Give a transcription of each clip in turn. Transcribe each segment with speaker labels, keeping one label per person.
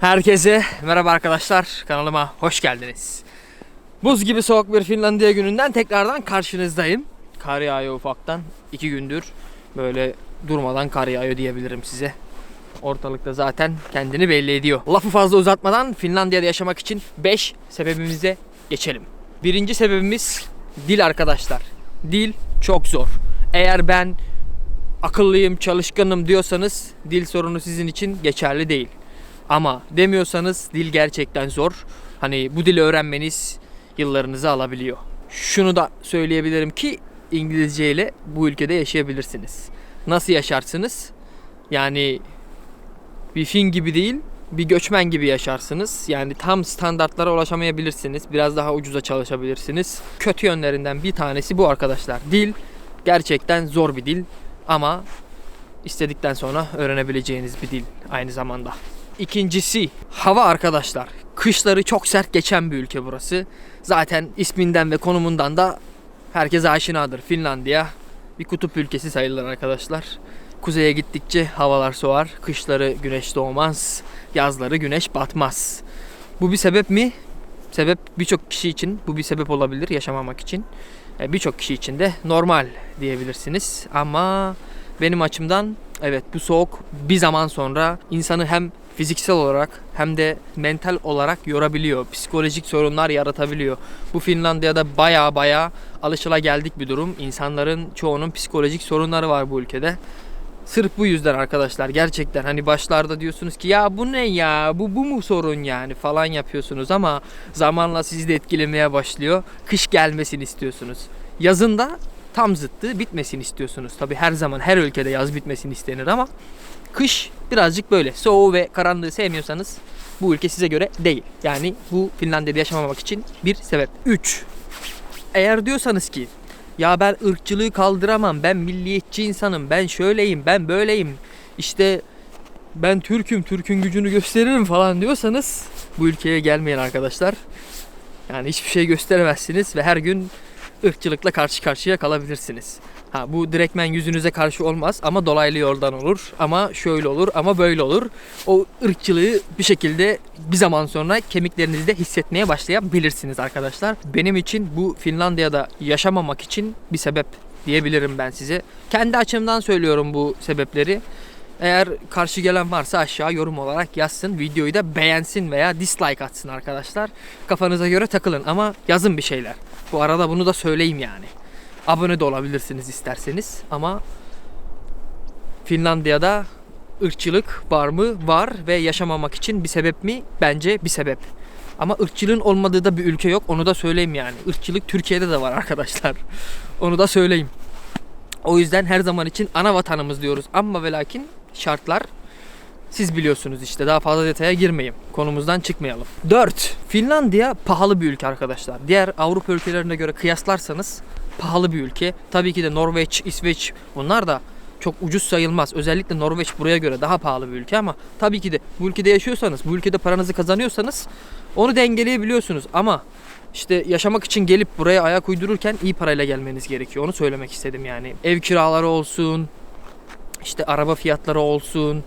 Speaker 1: Herkese merhaba arkadaşlar. Kanalıma hoş geldiniz. Buz gibi soğuk bir Finlandiya gününden tekrardan karşınızdayım. Kar yağıyor ufaktan. iki gündür böyle durmadan kar yağıyor diyebilirim size. Ortalıkta zaten kendini belli ediyor. Lafı fazla uzatmadan Finlandiya'da yaşamak için 5 sebebimize geçelim. Birinci sebebimiz dil arkadaşlar. Dil çok zor. Eğer ben akıllıyım, çalışkanım diyorsanız dil sorunu sizin için geçerli değil. Ama demiyorsanız dil gerçekten zor. Hani bu dili öğrenmeniz yıllarınızı alabiliyor. Şunu da söyleyebilirim ki İngilizce ile bu ülkede yaşayabilirsiniz. Nasıl yaşarsınız? Yani bir Fin gibi değil, bir göçmen gibi yaşarsınız. Yani tam standartlara ulaşamayabilirsiniz. Biraz daha ucuza çalışabilirsiniz. Kötü yönlerinden bir tanesi bu arkadaşlar. Dil gerçekten zor bir dil ama istedikten sonra öğrenebileceğiniz bir dil aynı zamanda. İkincisi hava arkadaşlar. Kışları çok sert geçen bir ülke burası. Zaten isminden ve konumundan da herkes aşinadır. Finlandiya bir kutup ülkesi sayılır arkadaşlar. Kuzeye gittikçe havalar soğar. Kışları güneş doğmaz. Yazları güneş batmaz. Bu bir sebep mi? Sebep birçok kişi için bu bir sebep olabilir yaşamamak için. E, Birçok kişi için de normal diyebilirsiniz. Ama benim açımdan evet bu soğuk bir zaman sonra insanı hem fiziksel olarak hem de mental olarak yorabiliyor. Psikolojik sorunlar yaratabiliyor. Bu Finlandiya'da baya baya alışılageldik bir durum. İnsanların çoğunun psikolojik sorunları var bu ülkede. Sırf bu yüzden arkadaşlar gerçekten hani başlarda diyorsunuz ki ya bu ne ya bu bu mu sorun yani falan yapıyorsunuz ama zamanla sizi de etkilemeye başlıyor. Kış gelmesini istiyorsunuz. Yazın da tam zıttı bitmesini istiyorsunuz. Tabi her zaman her ülkede yaz bitmesini istenir ama kış birazcık böyle soğuğu ve karanlığı sevmiyorsanız bu ülke size göre değil. Yani bu Finlandiya'da yaşamamak için bir sebep. 3. Eğer diyorsanız ki ya ben ırkçılığı kaldıramam, ben milliyetçi insanım, ben şöyleyim, ben böyleyim, işte ben Türk'üm, Türk'ün gücünü gösteririm falan diyorsanız bu ülkeye gelmeyin arkadaşlar. Yani hiçbir şey gösteremezsiniz ve her gün ırkçılıkla karşı karşıya kalabilirsiniz. Ha bu direktmen yüzünüze karşı olmaz ama dolaylı yoldan olur ama şöyle olur ama böyle olur. O ırkçılığı bir şekilde bir zaman sonra kemiklerinizde hissetmeye başlayabilirsiniz arkadaşlar. Benim için bu Finlandiya'da yaşamamak için bir sebep diyebilirim ben size. Kendi açımdan söylüyorum bu sebepleri. Eğer karşı gelen varsa aşağı yorum olarak yazsın. Videoyu da beğensin veya dislike atsın arkadaşlar. Kafanıza göre takılın ama yazın bir şeyler. Bu arada bunu da söyleyeyim yani. Abone de olabilirsiniz isterseniz ama Finlandiya'da ırkçılık var mı? Var ve yaşamamak için bir sebep mi? Bence bir sebep. Ama ırkçılığın olmadığı da bir ülke yok. Onu da söyleyeyim yani. Irkçılık Türkiye'de de var arkadaşlar. Onu da söyleyeyim. O yüzden her zaman için ana vatanımız diyoruz. Ama ve lakin şartlar siz biliyorsunuz işte daha fazla detaya girmeyeyim. Konumuzdan çıkmayalım. 4. Finlandiya pahalı bir ülke arkadaşlar. Diğer Avrupa ülkelerine göre kıyaslarsanız pahalı bir ülke. Tabii ki de Norveç, İsveç bunlar da çok ucuz sayılmaz. Özellikle Norveç buraya göre daha pahalı bir ülke ama tabii ki de bu ülkede yaşıyorsanız, bu ülkede paranızı kazanıyorsanız onu dengeleyebiliyorsunuz. Ama işte yaşamak için gelip buraya ayak uydururken iyi parayla gelmeniz gerekiyor. Onu söylemek istedim yani. Ev kiraları olsun, işte araba fiyatları olsun,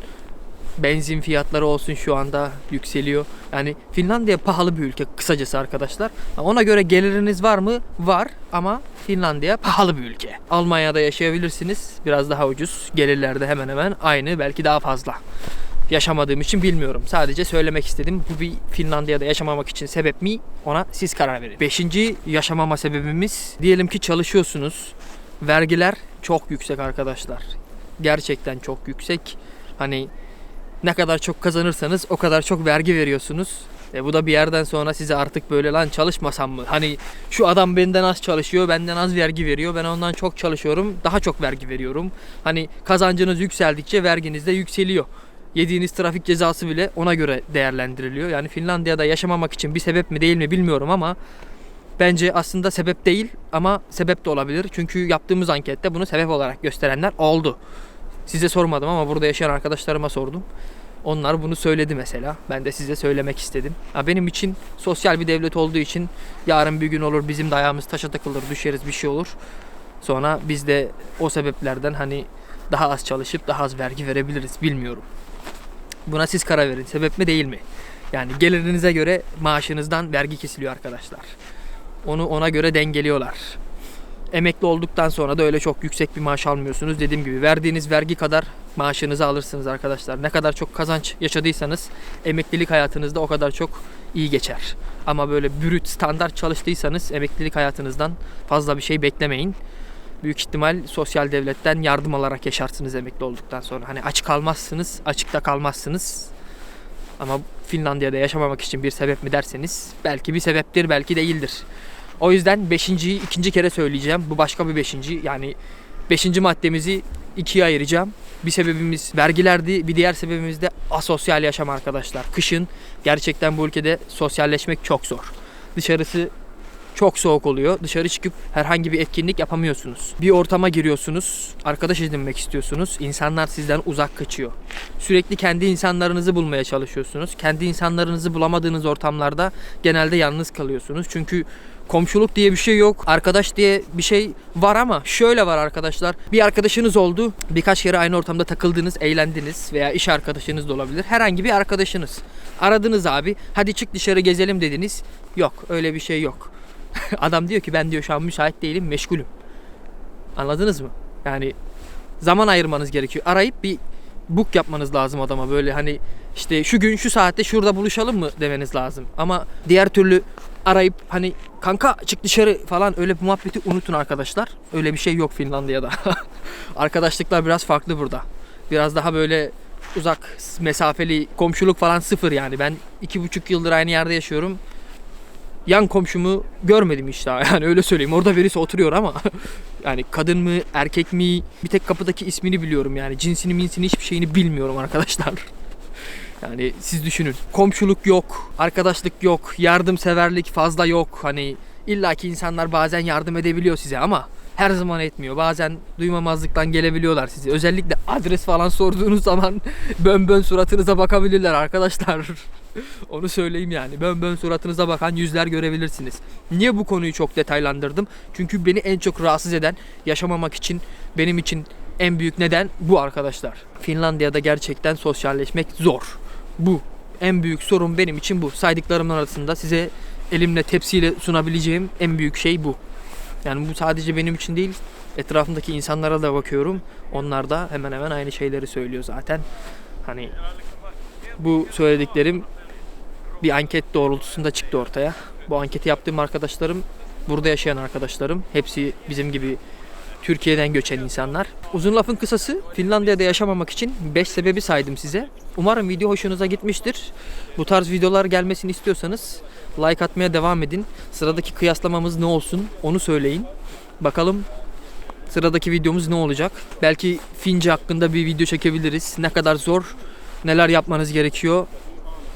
Speaker 1: benzin fiyatları olsun şu anda yükseliyor. Yani Finlandiya pahalı bir ülke kısacası arkadaşlar. Ona göre geliriniz var mı? Var ama Finlandiya pahalı bir ülke. Almanya'da yaşayabilirsiniz. Biraz daha ucuz. Gelirler de hemen hemen aynı belki daha fazla. Yaşamadığım için bilmiyorum. Sadece söylemek istedim. Bu bir Finlandiya'da yaşamamak için sebep mi? Ona siz karar verin. Beşinci yaşamama sebebimiz diyelim ki çalışıyorsunuz. Vergiler çok yüksek arkadaşlar. Gerçekten çok yüksek. Hani ne kadar çok kazanırsanız o kadar çok vergi veriyorsunuz. E bu da bir yerden sonra size artık böyle lan çalışmasam mı? Hani şu adam benden az çalışıyor, benden az vergi veriyor. Ben ondan çok çalışıyorum, daha çok vergi veriyorum. Hani kazancınız yükseldikçe verginiz de yükseliyor. Yediğiniz trafik cezası bile ona göre değerlendiriliyor. Yani Finlandiya'da yaşamamak için bir sebep mi değil mi bilmiyorum ama bence aslında sebep değil ama sebep de olabilir. Çünkü yaptığımız ankette bunu sebep olarak gösterenler oldu. Size sormadım ama burada yaşayan arkadaşlarıma sordum. Onlar bunu söyledi mesela. Ben de size söylemek istedim. Ha, benim için sosyal bir devlet olduğu için yarın bir gün olur bizim de ayağımız taşa takılır, düşeriz bir şey olur. Sonra biz de o sebeplerden hani daha az çalışıp daha az vergi verebiliriz bilmiyorum. Buna siz karar verin. Sebep mi değil mi? Yani gelirinize göre maaşınızdan vergi kesiliyor arkadaşlar. Onu ona göre dengeliyorlar. Emekli olduktan sonra da öyle çok yüksek bir maaş almıyorsunuz. Dediğim gibi verdiğiniz vergi kadar maaşınızı alırsınız arkadaşlar. Ne kadar çok kazanç yaşadıysanız emeklilik hayatınızda o kadar çok iyi geçer. Ama böyle brüt standart çalıştıysanız emeklilik hayatınızdan fazla bir şey beklemeyin. Büyük ihtimal sosyal devletten yardım alarak yaşarsınız emekli olduktan sonra. Hani aç kalmazsınız, açıkta kalmazsınız. Ama Finlandiya'da yaşamamak için bir sebep mi derseniz belki bir sebeptir, belki değildir. O yüzden beşinciyi ikinci kere söyleyeceğim. Bu başka bir beşinci. Yani beşinci maddemizi ikiye ayıracağım. Bir sebebimiz vergilerdi. Bir diğer sebebimiz de asosyal yaşam arkadaşlar. Kışın gerçekten bu ülkede sosyalleşmek çok zor. Dışarısı çok soğuk oluyor. Dışarı çıkıp herhangi bir etkinlik yapamıyorsunuz. Bir ortama giriyorsunuz. Arkadaş edinmek istiyorsunuz. İnsanlar sizden uzak kaçıyor. Sürekli kendi insanlarınızı bulmaya çalışıyorsunuz. Kendi insanlarınızı bulamadığınız ortamlarda genelde yalnız kalıyorsunuz. Çünkü komşuluk diye bir şey yok. Arkadaş diye bir şey var ama şöyle var arkadaşlar. Bir arkadaşınız oldu. Birkaç kere aynı ortamda takıldınız, eğlendiniz veya iş arkadaşınız da olabilir. Herhangi bir arkadaşınız. Aradınız abi. Hadi çık dışarı gezelim dediniz. Yok, öyle bir şey yok. Adam diyor ki ben diyor şu an müsait değilim, meşgulüm. Anladınız mı? Yani zaman ayırmanız gerekiyor. Arayıp bir book yapmanız lazım adama böyle hani işte şu gün şu saatte şurada buluşalım mı demeniz lazım. Ama diğer türlü arayıp hani kanka çık dışarı falan öyle bir muhabbeti unutun arkadaşlar. Öyle bir şey yok Finlandiya'da. Arkadaşlıklar biraz farklı burada. Biraz daha böyle uzak mesafeli komşuluk falan sıfır yani. Ben iki buçuk yıldır aynı yerde yaşıyorum. Yan komşumu görmedim işte yani öyle söyleyeyim. Orada birisi oturuyor ama yani kadın mı erkek mi bir tek kapıdaki ismini biliyorum yani cinsini minsini hiçbir şeyini bilmiyorum arkadaşlar. Yani siz düşünün. Komşuluk yok, arkadaşlık yok, yardımseverlik fazla yok. Hani illaki insanlar bazen yardım edebiliyor size ama her zaman etmiyor. Bazen duymamazlıktan gelebiliyorlar sizi. Özellikle adres falan sorduğunuz zaman bön bön suratınıza bakabilirler arkadaşlar. Onu söyleyeyim yani. Bön bön suratınıza bakan yüzler görebilirsiniz. Niye bu konuyu çok detaylandırdım? Çünkü beni en çok rahatsız eden yaşamamak için benim için en büyük neden bu arkadaşlar. Finlandiya'da gerçekten sosyalleşmek zor. Bu. En büyük sorun benim için bu. Saydıklarımın arasında size elimle tepsiyle sunabileceğim en büyük şey bu. Yani bu sadece benim için değil, etrafımdaki insanlara da bakıyorum. Onlar da hemen hemen aynı şeyleri söylüyor zaten. Hani bu söylediklerim bir anket doğrultusunda çıktı ortaya. Bu anketi yaptığım arkadaşlarım, burada yaşayan arkadaşlarım, hepsi bizim gibi Türkiye'den göçen insanlar. Uzun lafın kısası Finlandiya'da yaşamamak için 5 sebebi saydım size. Umarım video hoşunuza gitmiştir. Bu tarz videolar gelmesini istiyorsanız like atmaya devam edin. Sıradaki kıyaslamamız ne olsun onu söyleyin. Bakalım sıradaki videomuz ne olacak? Belki Fince hakkında bir video çekebiliriz. Ne kadar zor, neler yapmanız gerekiyor.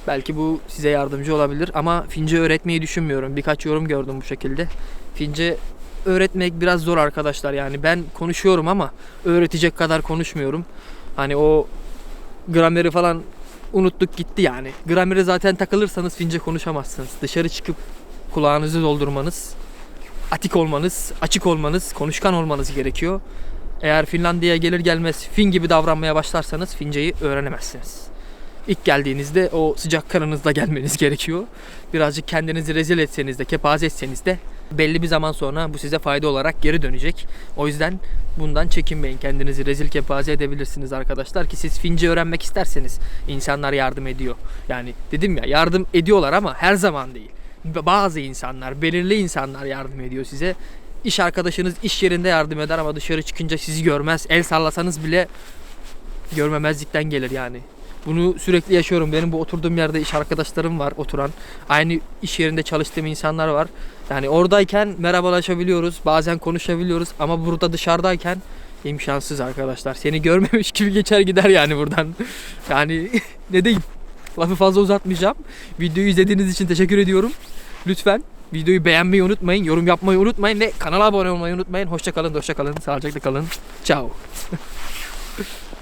Speaker 1: Belki bu size yardımcı olabilir ama Fince öğretmeyi düşünmüyorum. Birkaç yorum gördüm bu şekilde. Fince öğretmek biraz zor arkadaşlar yani ben konuşuyorum ama öğretecek kadar konuşmuyorum. Hani o grameri falan unuttuk gitti yani. Gramere zaten takılırsanız Fince konuşamazsınız. Dışarı çıkıp kulağınızı doldurmanız, atik olmanız, açık olmanız, konuşkan olmanız gerekiyor. Eğer Finlandiya'ya gelir gelmez Fin gibi davranmaya başlarsanız Fince'yi öğrenemezsiniz. İlk geldiğinizde o sıcak kanınızla gelmeniz gerekiyor. Birazcık kendinizi rezil etseniz de, kepaze etseniz de belli bir zaman sonra bu size fayda olarak geri dönecek. O yüzden bundan çekinmeyin. Kendinizi rezil kepaze edebilirsiniz arkadaşlar ki siz Fince öğrenmek isterseniz insanlar yardım ediyor. Yani dedim ya yardım ediyorlar ama her zaman değil. Bazı insanlar, belirli insanlar yardım ediyor size. İş arkadaşınız iş yerinde yardım eder ama dışarı çıkınca sizi görmez. El sallasanız bile görmemezlikten gelir yani. Bunu sürekli yaşıyorum. Benim bu oturduğum yerde iş arkadaşlarım var oturan. Aynı iş yerinde çalıştığım insanlar var. Yani oradayken merhabalaşabiliyoruz. Bazen konuşabiliyoruz. Ama burada dışarıdayken imkansız arkadaşlar. Seni görmemiş gibi geçer gider yani buradan. Yani ne diyeyim. Lafı fazla uzatmayacağım. Videoyu izlediğiniz için teşekkür ediyorum. Lütfen videoyu beğenmeyi unutmayın. Yorum yapmayı unutmayın. Ve kanala abone olmayı unutmayın. Hoşça kalın, hoşça kalın. Sağlıcakla kalın. Ciao.